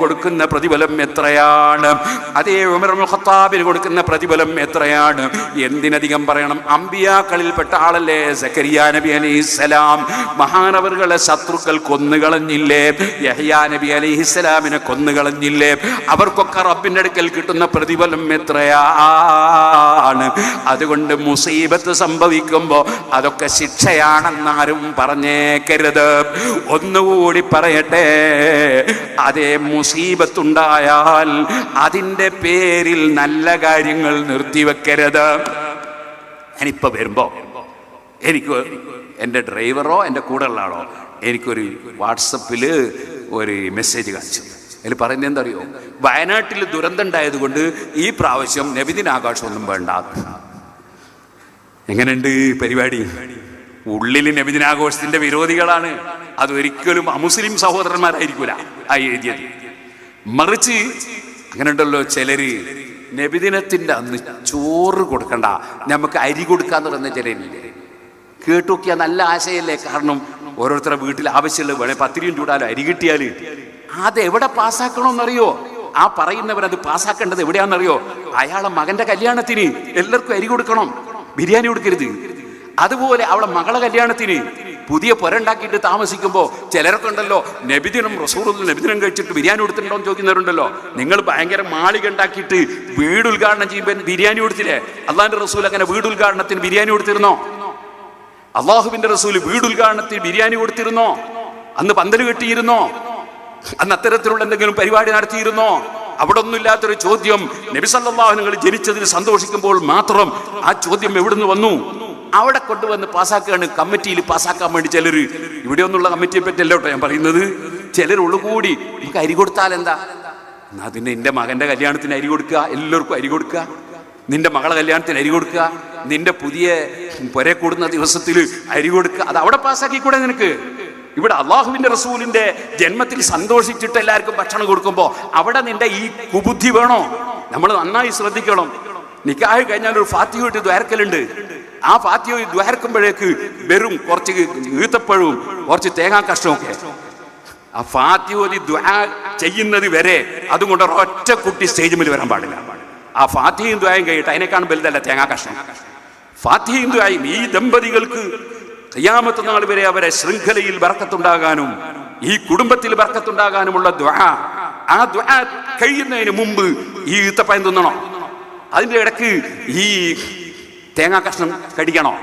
കൊടുക്കുന്ന പ്രതിഫലം എത്രയാണ്? അതേ ഉമർ ഇബ്നുൽ ഖത്താബിന് കൊടുക്കുന്ന പ്രതിഫലം എത്രയാണ്? എന്തിനധികം പറയണം? അമ്പിയാക്കളിൽപ്പെട്ട ആളല്ലേ? സക്കരിയ നബി അലൈഹിസ്സലാം മഹാനവറുകളെ ശത്രുക്കൾ കൊന്നുകളഞ്ഞില്ലേ യഹ്യാ നബി അലൈഹിസ്സലാമിനെ കൊന്നുകളഞ്ഞില്ലേ അവർക്കൊക്കെ റബ്ബിന്റെ അടുക്കൽ കിട്ടുന്ന പ്രതിഫലം എത്രയാണ്? അതുകൊണ്ട് മുസീബത്ത് സംഭവിക്കുമ്പോൾ അതൊക്കെ ശിക്ഷയാണെന്നാരും പറഞ്ഞേക്കരുത്. ഒന്നുകൂടി പറയട്ടെ. അതേ മുസീബത്തുണ്ടായാൽ അതിന്റെ പേരിൽ നല്ല കാര്യങ്ങൾ നിർത്തിവെക്കരുത്. ഞാനിപ്പോൾ വരുമ്പോൾ എനിക്ക് എന്റെ ഡ്രൈവറോ എന്റെ കൂടെ ഉള്ള ആളോ എനിക്കൊരു വാട്സപ്പിൽ ഒരു മെസ്സേജ് കാണിച്ചു. അതിൽ പറയുന്നത് എന്തറിയോ വയനാട്ടിൽ ദുരന്തം ഉണ്ടായതുകൊണ്ട് ഈ പ്രാവശ്യം നബിദിനാഘോഷമൊന്നും വേണ്ട. എങ്ങനെയുണ്ട് പരിപാടി? ഉള്ളിൽ നബിദിനാഘോഷത്തിന്റെ വിരോധികളാണ്. അതൊരിക്കലും അമുസ്ലിം സഹോദരന്മാരായിരിക്കൂല. ആ എഴുതിയത്. മറിച്ച് അങ്ങനെ ഉണ്ടല്ലോ ചിലര് നബിദിനത്തിന്റെ അന്ന് ചോറ് കൊടുക്കണ്ട നമുക്ക് അരി കൊടുക്കാന്ന് പറയുന്ന ചിലരില്ലേ? കേട്ടുനോക്കിയാൽ നല്ല ആശയല്ലേ? കാരണം ഓരോരുത്തരുടെ വീട്ടിൽ ആവശ്യമുള്ള വേണേ പത്തിരിയും ചൂടാലോ അരി കിട്ടിയാൽ അത് എവിടെ പാസ്സാക്കണമെന്നറിയോ? ആ പറയുന്നവർ അത് പാസ്സാക്കേണ്ടത് എവിടെയാണെന്നറിയോ? അയാളെ മകന്റെ കല്യാണത്തിന് എല്ലാവർക്കും അരി കൊടുക്കണം ബിരിയാണി കൊടുക്കരുത്. അതുപോലെ അവളെ മകളെ കല്യാണത്തിന് പുതിയ പുര ഉണ്ടാക്കിയിട്ട് താമസിക്കുമ്പോൾ ചിലരൊക്കെ ഉണ്ടല്ലോ നബിദിനം റസൂറുൽ നബിദിനം കഴിച്ചിട്ട് ബിരിയാണി കൊടുത്തിട്ടുണ്ടോ എന്ന് ചോദിക്കുന്നവരുണ്ടല്ലോ. നിങ്ങൾ ഭയങ്കര മാളിക ഉണ്ടാക്കിയിട്ട് വീട് ഉദ്ഘാടനം ചെയ്യുമ്പോൾ ബിരിയാണി കൊടുത്തില്ലേ? അള്ളാഹിന്റെ റസൂൽ അങ്ങനെ വീട് ഉദ്ഘാടനത്തിന് ബിരിയാണി കൊടുത്തിരുന്നോ? അള്ളാഹുവിന്റെ റസൂൽ വീട് ഉദ്ഘാടനത്തിന് ബിരിയാണി കൊടുത്തിരുന്നോ? അന്ന് പന്തൽ കെട്ടിയിരുന്നോ? അന്ന് അത്തരത്തിലുള്ള എന്തെങ്കിലും പരിപാടി നടത്തിയിരുന്നോ? അവിടെ ഒന്നുമില്ലാത്തൊരു ചോദ്യം നബിസല്ലാഹു നിങ്ങൾ ജനിച്ചതിൽ സന്തോഷിക്കുമ്പോൾ മാത്രം ആ ചോദ്യം എവിടുന്ന് വന്നു? അവിടെ കൊണ്ടുവന്ന് പാസ്സാക്കുകയാണ് കമ്മിറ്റിയിൽ പാസ്സാക്കാൻ വേണ്ടി ചിലർ. ഇവിടെ ഒന്നുള്ള കമ്മിറ്റിയെ പറ്റിയല്ലോ കേട്ടോ ഞാൻ പറയുന്നത്. ചിലർ ഉള്ളുകൂടി നമുക്ക് അരി കൊടുത്താൽ എന്താ? എന്നാ പിന്നെ എന്റെ മകന്റെ കല്യാണത്തിന് അരി കൊടുക്കുക എല്ലാവർക്കും അരി കൊടുക്കുക. നിന്റെ മകളെ കല്യാണത്തിന് അരി കൊടുക്കുക. നിന്റെ പുതിയ പുര കൂടുന്ന ദിവസത്തിൽ അരി കൊടുക്കുക. അത് അവിടെ പാസ്സാക്കിക്കൂടെ നിനക്ക്? ഇവിടെ അള്ളാഹുവിന്റെ റസൂലിന്റെ ജന്മത്തിൽ സന്തോഷിച്ചിട്ട് എല്ലാവർക്കും ഭക്ഷണം കൊടുക്കുമ്പോൾ അവിടെ നിന്റെ ഈ കുബുദ്ധി വേണോ? നമ്മൾ നന്നായി ശ്രദ്ധിക്കണം. നിക്കാഹ് കഴിഞ്ഞാൽ ഒരു ഫാത്തിയോട്ട് ദ്വാരക്കലുണ്ട്. ആ ഫാത്തിയോ ദ്വാരക്കുമ്പോഴേക്ക് വെറും കുറച്ച് ഈത്തപ്പഴവും കുറച്ച് തേങ്ങാ കഷ്ണമൊക്കെ ആ ഫാത്തിയോതി ചെയ്യുന്നത് വരെ അതും കൊണ്ട് ഒറ്റ കുട്ടി സ്റ്റേജിൽ വരാൻ പാടില്ല. ആ ഫാത്തിയും ദ്വായും കഴിയിട്ട് അതിനേക്കാണ് വലുതല്ല തേങ്ങാ കഷ്ണം. ഫാത്തിയും ദ്വായും ഈ ദമ്പതികൾക്ക് കയ്യാമത്ത നാൾ വരെ അവരെ ശൃംഖലയിൽ വറക്കത്തുണ്ടാകാനും ഈ കുടുംബത്തിൽ വറക്കത്തുണ്ടാകാനുമുള്ള ദ്വാ ആ ദ്വാ കഴിയുന്നതിന് മുമ്പ് ഈ ഈത്തപ്പയം തിന്നണം. അതിന്റെ ഇടയ്ക്ക് ഈ തേങ്ങാ കഷ്ണം കടിക്കണോ?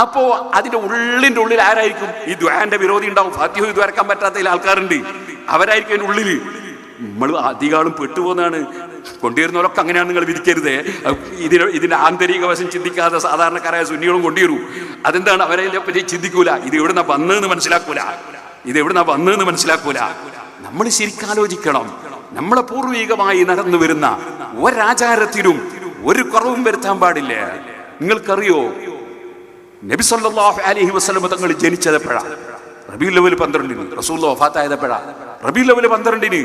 അപ്പോ അതിന്റെ ഉള്ളിന്റെ ഉള്ളിൽ ആരായിരിക്കും? ഈ ദ്വാന്റെ വിരോധി ഉണ്ടാവും. ഫാത്തിഹ ഇത് വരക്കാൻ പറ്റാത്ത ആൾക്കാരുണ്ട്. അവരായിരിക്കും അതിന്റെ ഉള്ളിൽ നമ്മൾ അധികാളും പെട്ടുപോകുന്നതാണ് കൊണ്ടുവരുന്നവരൊക്കെ അങ്ങനെയാണ് നിങ്ങൾ വിധിക്കരുത്. ഇതിന് ഇതിന്റെ ആന്തരിക വശം ചിന്തിക്കാതെ സാധാരണക്കാരായ സുന്നികളും കൊണ്ടുവരൂ. അതെന്താണ്? അവരെ പറ്റി ചിന്തിക്കൂല. ഇത് എവിടുന്ന വന്നതെന്ന് മനസ്സിലാക്കൂല. ഇത് എവിടുന്ന വന്നതെന്ന് മനസ്സിലാക്കൂല. നമ്മൾ ശരിക്കാലോചിക്കണം നമ്മളെ പൂർവികമായി നടന്നു വരുന്ന ഒരാചാരത്തിനും ഒരു കുറവും വരുത്താൻ പാടില്ല? നിങ്ങൾക്കറിയോ? നബി സല്ലല്ലാഹു അലഹി വസ്ലം തങ്ങൾ ജനിച്ചത് എപ്പോഴാ റബി ലെവൽ പന്ത്രണ്ടിന്. റസൂൽ വഫാത്തായതെപ്പോഴാണ് റബീ ലെവൽ പന്ത്രണ്ടിന്.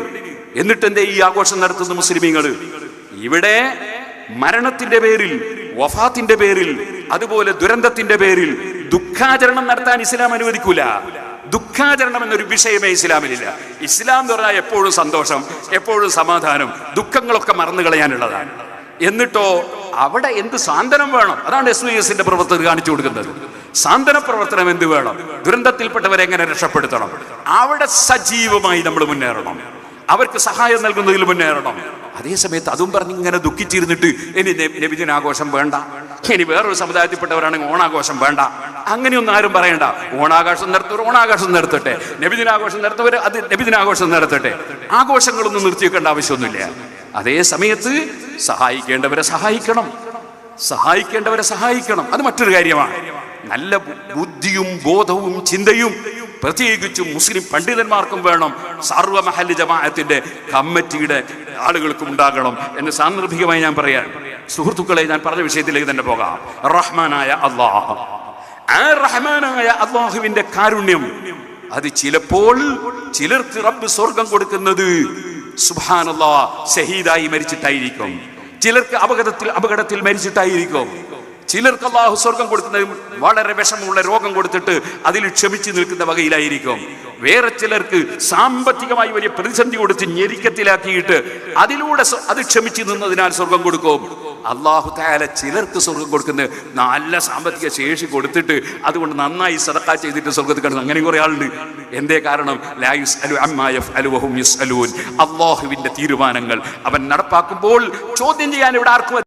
എന്നിട്ട് എന്തേ ഈ ആഘോഷം നടത്തുന്ന മുസ്ലിമീങ്ങൾ ഇവിടെ മരണത്തിന്റെ പേരിൽ വഫാത്തിന്റെ പേരിൽ അതുപോലെ ദുരന്തത്തിന്റെ പേരിൽ ദുഃഖാചരണം നടത്താൻ ഇസ്ലാം അനുവദിക്കൂല. ദുഃഖാചരണം എന്നൊരു വിഷയമേ ഇസ്ലാമിലില്ല. ഇസ്ലാം എന്ന് പറഞ്ഞാൽ എപ്പോഴും സന്തോഷം എപ്പോഴും സമാധാനം ദുഃഖങ്ങളൊക്കെ മറന്നു കളയാനുള്ളതാണ് എന്നിട്ടോ അവിടെ എന്ത് സാന്ത്വനം വേണം? അതാണ് എസ് വി എസിന്റെ പ്രവർത്തകർ കാണിച്ചു കൊടുക്കുന്നത്. സാന്ത്വന പ്രവർത്തനം എന്ത് വേണം? ദുരന്തത്തിൽപ്പെട്ടവരെ എങ്ങനെ രക്ഷപ്പെടുത്തണം? അവിടെ സജീവമായി നമ്മൾ മുന്നേറണം. അവർക്ക് സഹായം നൽകുന്നതിൽ മുന്നേറണം. അതേ സമയത്ത് അതും പറഞ്ഞ് ഇങ്ങനെ ദുഃഖിച്ചിരുന്നിട്ട് ഇനി നബിദിനാഘോഷം വേണ്ട. ഇനി വേറൊരു സമുദായത്തിൽപ്പെട്ടവരാണെങ്കിൽ ഓണാഘോഷം വേണ്ട. അങ്ങനെയൊന്നും ആരും പറയണ്ട. ഓണാഘോഷം നടത്തവർ ഓണാഘോഷം നടത്തട്ടെ. നബിദിനാഘോഷം നടത്തവർ അത് നബിദിനാഘോഷം നടത്തട്ടെ. ആഘോഷങ്ങളൊന്നും നിർത്തി വെക്കേണ്ട ആവശ്യമൊന്നുമില്ല. അതേ സമയത്ത് സഹായിക്കേണ്ടവരെ സഹായിക്കണം. സഹായിക്കേണ്ടവരെ സഹായിക്കണം. അത് മറ്റൊരു കാര്യമാണ്. നല്ല ബുദ്ധിയും ബോധവും ചിന്തയും പ്രത്യേകിച്ചും മുസ്ലിം പണ്ഡിതന്മാർക്കും വേണം. സർവമഹൽ ജമാഅത്തിന്റെ കമ്മിറ്റിയുടെ ആളുകൾക്കും ഉണ്ടാകണം എന്ന് സാന്ദർഭികമായി ഞാൻ പറയാം സുഹൃത്തുക്കളെ ഞാൻ പറഞ്ഞ വിഷയത്തിലേക്ക് തന്നെ പോകാം. റഹ്മാനായ അള്ളാഹ്. ആ റഹ്മാനായ അള്ളാഹുവിന്റെ കാരുണ്യം അത് ചിലപ്പോൾ ചിലർക്ക് റബ്ബ് സ്വർഗം കൊടുക്കുന്നത് സുബാനല്ലാ ഷഹീദായി മരിച്ചിട്ടായിരിക്കും. ചിലർക്ക് അപകടത്തിൽ അപകടത്തിൽ മരിച്ചിട്ടായിരിക്കും. ചിലർക്ക് അള്ളാഹു സ്വർഗം കൊടുക്കുന്ന വളരെ വിഷമമുള്ള രോഗം കൊടുത്തിട്ട് അതിൽ ക്ഷമിച്ചു നിൽക്കുന്ന വകയിലായിരിക്കും. വേറെ ചിലർക്ക് സാമ്പത്തികമായി വലിയ പ്രതിസന്ധി കൊടുത്ത് ഞെരുക്കത്തിലാക്കിയിട്ട് അതിലൂടെ അത് ക്ഷമിച്ചു നിന്നതിനാൽ സ്വർഗം കൊടുക്കും. അള്ളാഹു താല ചിലർക്ക് സ്വർഗം കൊടുക്കുന്ന നല്ല സാമ്പത്തിക ശേഷി കൊടുത്തിട്ട് അതുകൊണ്ട് നന്നായി സദക്ക ചെയ്തിട്ട് സ്വർഗത്തിൽ കിടന്നു അങ്ങനെ കുറേ ആളുണ്ട്. എന്തേ കാരണം? ലായുസ് അലു അമ്മായഫ് യഫ്അലു വഹും യുസ്അലൂൻ. അള്ളാഹുവിന്റെ തീരുമാനങ്ങൾ അവൻ നടപ്പാക്കുമ്പോൾ ചോദ്യം ചെയ്യാൻ ഇവിടെ ആർക്കും